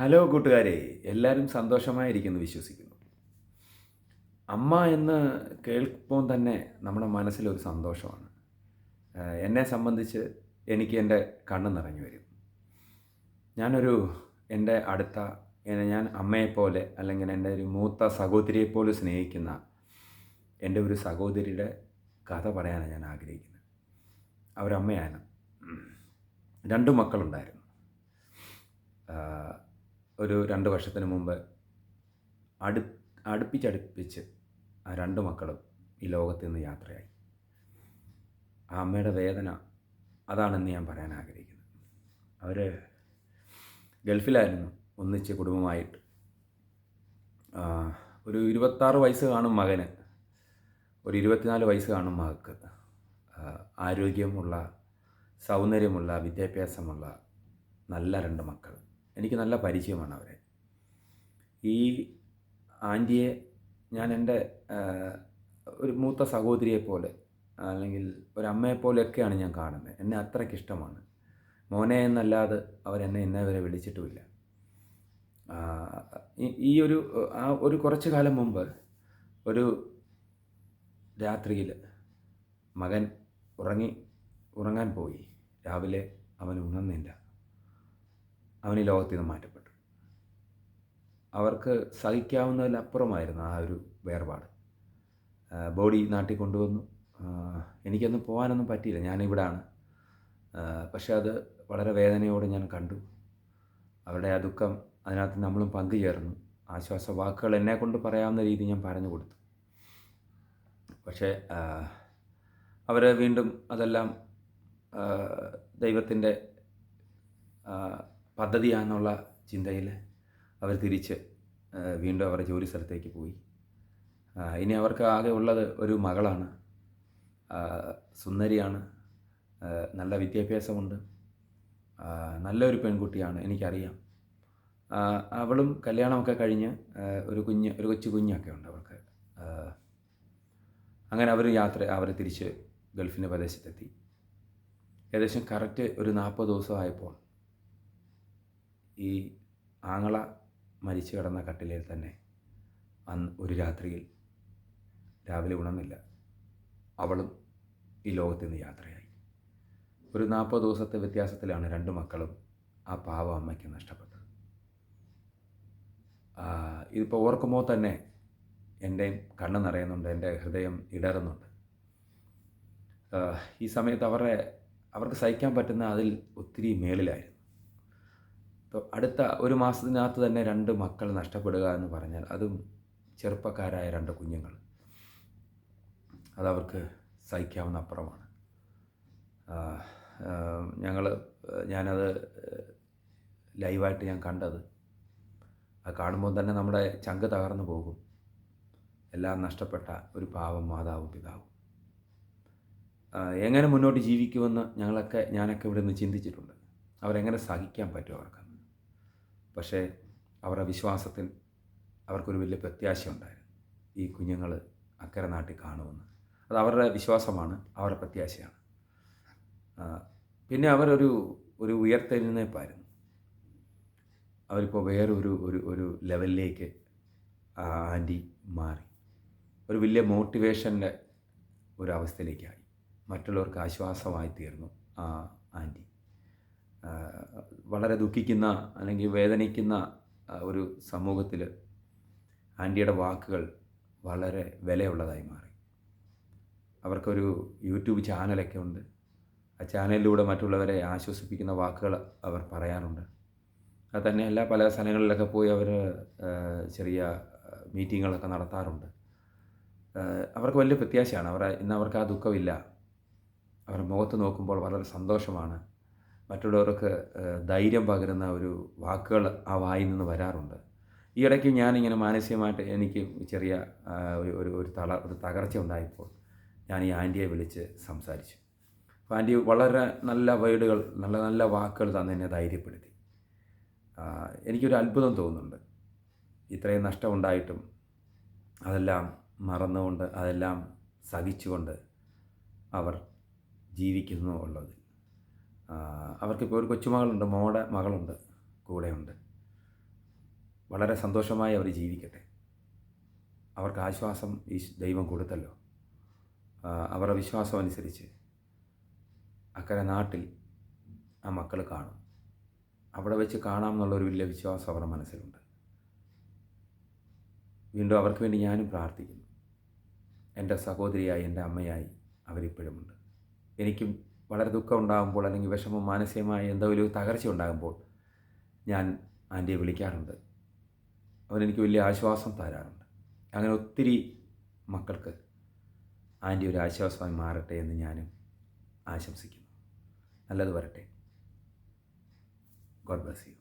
Hello കൂട്ടുകാരെ എല്ലാവരും സന്തോഷമായിരിക്കുന്നു വിശ്വസിക്കുന്നു. അമ്മ എന്ന് കേൾക്കുമ്പോൾ തന്നെ നമ്മുടെ മനസ്സിലൊരു സന്തോഷമാണ്. എന്നെ സംബന്ധിച്ച് എനിക്ക് എന്റെ കണ്ണ് നിറഞ്ഞു വരും. ഞാനൊരു എന്റെ അടുത്ത ഞാൻ അമ്മയെപ്പോലെ അല്ലെങ്കിൽ എന്റെ ഒരു മൂത്ത സഹോദരിയെപ്പോലെ സ്നേഹിക്കുന്ന എന്റെ ഒരു സഹോദരിയുടെ കഥ പറയാനാണ് ഞാൻ ആഗ്രഹിക്കുന്നത്. അവരമ്മയാണ്. രണ്ടു മക്കളുണ്ടായിരുന്നു. ഒരു രണ്ട് വർഷത്തിന് മുമ്പ് അടു അടുപ്പിച്ചടുപ്പിച്ച് ആ രണ്ട് മക്കളും ഈ ലോകത്ത് നിന്ന് യാത്രയായി. ആ അമ്മയുടെ വേദന അതാണെന്ന് ഞാൻ പറയാൻ ആഗ്രഹിക്കുന്നത്. അവർ ഗൾഫിലായിരുന്നു ഒന്നിച്ച് കുടുംബമായിട്ട്. ഒരു ഇരുപത്താറ് വയസ്സ് കാണും മകന്. ഒരു ഇരുപത്തിനാല് വയസ്സ് കാണും മകൾക്ക് ആരോഗ്യമുള്ള സൗന്ദര്യമുള്ള വിദ്യാഭ്യാസമുള്ള നല്ല രണ്ട് മക്കൾ എനിക്ക് നല്ല പരിചയമാണ് അവരെ. ഈ ആന്റിയെ ഞാൻ എന്റെ ഒരു മൂത്ത സഹോദരിയെ പോലെ അല്ലെങ്കിൽ ഒരു അമ്മയെ ഞാൻ കാണുന്നത്. എന്നെ അത്രയ്ക്ക് ഇഷ്ടമാണ്. മോനെ എന്നല്ലാതെ അവരെന്നെ ഇന്നേ വരെ വിളിച്ചിട്ടുമില്ല. ഈ ഒരു ആ ഒരു കുറച്ച് കാലം മുമ്പ് ഒരു രാത്രിയിൽ മകൻ ഉറങ്ങി ഉറങ്ങാൻ പോയി. രാവിലെ അവൻ ഉണർന്നില്ല. അവൻ ഈ ലോകത്തിൽ നിന്ന് മാറ്റപ്പെട്ടു. അവർക്ക് സഹിക്കാവുന്നതിലപ്പുറമായിരുന്നു ആ ഒരു വേർപാട്. ബോഡി നാട്ടിൽ കൊണ്ടുവന്നു. എനിക്കൊന്ന് പോകാനൊന്നും പറ്റിയില്ല. ഞാനിവിടാണ് പക്ഷേ അത് വളരെ വേദനയോടെ ഞാൻ കണ്ടു. അവരുടെ ആ ദുഃഖം അതിനകത്ത് നമ്മളും പങ്കുചേർന്നു. ആശ്വാസ വാക്കുകൾ എന്നെ കൊണ്ട് പറയാവുന്ന രീതി ഞാൻ പറഞ്ഞു കൊടുത്തു. പക്ഷേ അവർ വീണ്ടും അതെല്ലാം ദൈവത്തിന്റെ പദ്ധതിയാണെന്നുള്ള ചിന്തയിൽ അവർ തിരിച്ച് വീണ്ടും അവരുടെ ജോലി സ്ഥലത്തേക്ക് പോയി. ഇനി അവർക്ക് ആകെ ഉള്ളത് ഒരു മകളാണ്. സുന്ദരിയാണ്. നല്ല വിദ്യാഭ്യാസമുണ്ട്. നല്ലൊരു പെൺകുട്ടിയാണ് എനിക്കറിയാം. അവളും കല്യാണമൊക്കെ കഴിഞ്ഞ് ഒരു കുഞ്ഞ് ഒരു കൊച്ചു കുഞ്ഞൊക്കെ ഉണ്ട് അവൾക്ക്. അങ്ങനെ അവർ യാത്ര അവർ തിരിച്ച് ഗൾഫിന്റെ പ്രദേശത്തെത്തി. ഏകദേശം കറക്റ്റ് ഒരു നാൽപ്പത് ദിവസമായപ്പോൾ ഈ ആങ്ങള മരിച്ചു കിടന്ന കട്ടിലിൽ തന്നെ അന്ന് ഒരു രാത്രിയിൽ രാവിലെ ഉണർന്നില്ല അവളും ഈ ലോകത്തു നിന്ന് യാത്രയായി. ഒരു നാൽപ്പത് ദിവസത്തെ വ്യത്യാസത്തിലാണ് രണ്ട് മക്കളും ആ പാവ അമ്മയ്ക്ക് നഷ്ടപ്പെട്ടത്. ഇതിപ്പോൾ ഓർക്കുമ്പോൾ തന്നെ എന്റെ കണ്ണ് നിറയുന്നുണ്ട് എന്റെ ഹൃദയം ഇടറുന്നുണ്ട്. ഈ സമയത്ത് അവരുടെ അവർക്ക് സഹിക്കാൻ പറ്റുന്ന അതിൽ ഒത്തിരി മേളിലായിരുന്നു. ഇപ്പോൾ അടുത്ത ഒരു മാസത്തിനകത്ത് തന്നെ രണ്ട് മക്കൾ നഷ്ടപ്പെടുക എന്ന് പറഞ്ഞാൽ അതും ചെറുപ്പക്കാരായ രണ്ട് കുഞ്ഞുങ്ങൾ. അതവർക്ക് സഹിക്കാവുന്ന അപ്പുറമാണ്. ഞങ്ങൾ ഞാനത് ലൈവായിട്ട് ഞാൻ കണ്ടത്. അത് കാണുമ്പോൾ തന്നെ നമ്മുടെ ചങ്ക് തകർന്നു പോകും. എല്ലാം നഷ്ടപ്പെട്ട ഒരു പാവം മാതാവും പിതാവും. എങ്ങനെ മുന്നോട്ട് ജീവിക്കുമെന്ന് ഞങ്ങളൊക്കെ ഞാനൊക്കെ ഇവിടെ നിന്ന് ചിന്തിച്ചിട്ടുണ്ട്. അവരെങ്ങനെ സഹിക്കാൻ പറ്റും അവർക്കെന്ന് പക്ഷേ അവരുടെ വിശ്വാസത്തിൽ അവർക്കൊരു വലിയ പ്രത്യാശ ഉണ്ടായിരുന്നു ഈ കുഞ്ഞുങ്ങൾ അക്കരെ നാട്ടിൽ കാണുമെന്ന്. അത് അവരുടെ വിശ്വാസമാണ് അവരുടെ പ്രത്യാശയാണ്. പിന്നെ അവരൊരു ഒരു ഉയർത്തെഴുന്നേപ്പായിരുന്നു. അവരിപ്പോൾ വേറൊരു ഒരു ഒരു ലെവലിലേക്ക് ആന്റി മാറി. ഒരു വലിയ മോട്ടിവേഷന്റെ ഒരു അവസ്ഥയിലേക്കായി. മറ്റുള്ളവർക്ക് ആശ്വാസമായി തീർന്നു ആ ആന്റി. വളരെ ദുഃഖിക്കുന്ന അല്ലെങ്കിൽ വേദനിക്കുന്ന ഒരു സമൂഹത്തിൽ ആന്റിയുടെ വാക്കുകൾ വളരെ വിലയുള്ളതായി മാറി. അവർക്കൊരു യൂട്യൂബ് ചാനലൊക്കെ ഉണ്ട്. ആ ചാനലിലൂടെ മറ്റുള്ളവരെ ആശ്വസിപ്പിക്കുന്ന വാക്കുകൾ അവർ പറയാറുണ്ട്. അത് തന്നെയല്ല പല സ്ഥലങ്ങളിലൊക്കെ പോയി അവർ ചെറിയ മീറ്റിങ്ങുകളൊക്കെ നടത്താറുണ്ട്. അവർക്ക് വലിയ പ്രത്യാശയാണ്. അവർ ഇന്ന് അവർക്ക് ആ ദുഃഖമില്ല. അവരുടെ മുഖത്ത് നോക്കുമ്പോൾ വളരെ സന്തോഷമാണ്. മറ്റുള്ളവർക്ക് ധൈര്യം പകരുന്ന ഒരു വാക്കുകൾ ആ വായിൽ നിന്ന് വരാറുണ്ട്. ഈ ഇടയ്ക്ക് ഞാനിങ്ങനെ മാനസികമായിട്ട് എനിക്ക് ചെറിയ ഒരു ഒരു ഒരു തള ഒരു തകർച്ച ഉണ്ടായപ്പോൾ ഞാൻ ഈ ആന്റിയെ വിളിച്ച് സംസാരിച്ചു. അപ്പോൾ ആന്റി വളരെ നല്ല വേർഡുകൾ നല്ല നല്ല വാക്കുകൾ തന്നെ എന്നെ ധൈര്യപ്പെടുത്തി. എനിക്കൊരു അത്ഭുതം തോന്നുന്നുണ്ട്. ഇത്രയും നഷ്ടമുണ്ടായിട്ടും അതെല്ലാം മറന്നുകൊണ്ട് അതെല്ലാം സഹിച്ചുകൊണ്ട് അവർ ജീവിക്കുന്നു ഉള്ളത് അവർക്കിപ്പോൾ ഒരു കൊച്ചുമകളുണ്ട് മോടെ മകളുണ്ട് കൂടെയുണ്ട്. വളരെ സന്തോഷമായി അവർ ജീവിക്കട്ടെ. അവർക്ക് ആശ്വാസം ഈ ദൈവം കൊടുത്തല്ലോ. അവരുടെ വിശ്വാസം അനുസരിച്ച് അക്കരെ നാട്ടിൽ ആ മക്കൾ കാണും. അവിടെ വെച്ച് കാണാം എന്നുള്ളൊരു വലിയ വിശ്വാസം അവരുടെ മനസ്സിലുണ്ട്. വീണ്ടും അവർക്ക് വേണ്ടി ഞാനും പ്രാർത്ഥിക്കുന്നു. എന്റെ സഹോദരിയായി എന്റെ അമ്മയായി അവരിപ്പോഴുമുണ്ട്. എനിക്കും വളരെ ദുഃഖം ഉണ്ടാകുമ്പോൾ അല്ലെങ്കിൽ വിഷമം മാനസികമായി എന്തോ ഒരു തകർച്ച ഉണ്ടാകുമ്പോൾ ഞാൻ ആന്റിയെ വിളിക്കാറുണ്ട്. അവനെനിക്ക് വലിയ ആശ്വാസം തരാറുണ്ട്. അങ്ങനെ ഒത്തിരി മക്കൾക്ക് ആന്റി ഒരു ആശ്വാസമായി മാറട്ടെ എന്ന് ഞാനും ആശംസിക്കുന്നു. നല്ലത് വരട്ടെ. God bless you.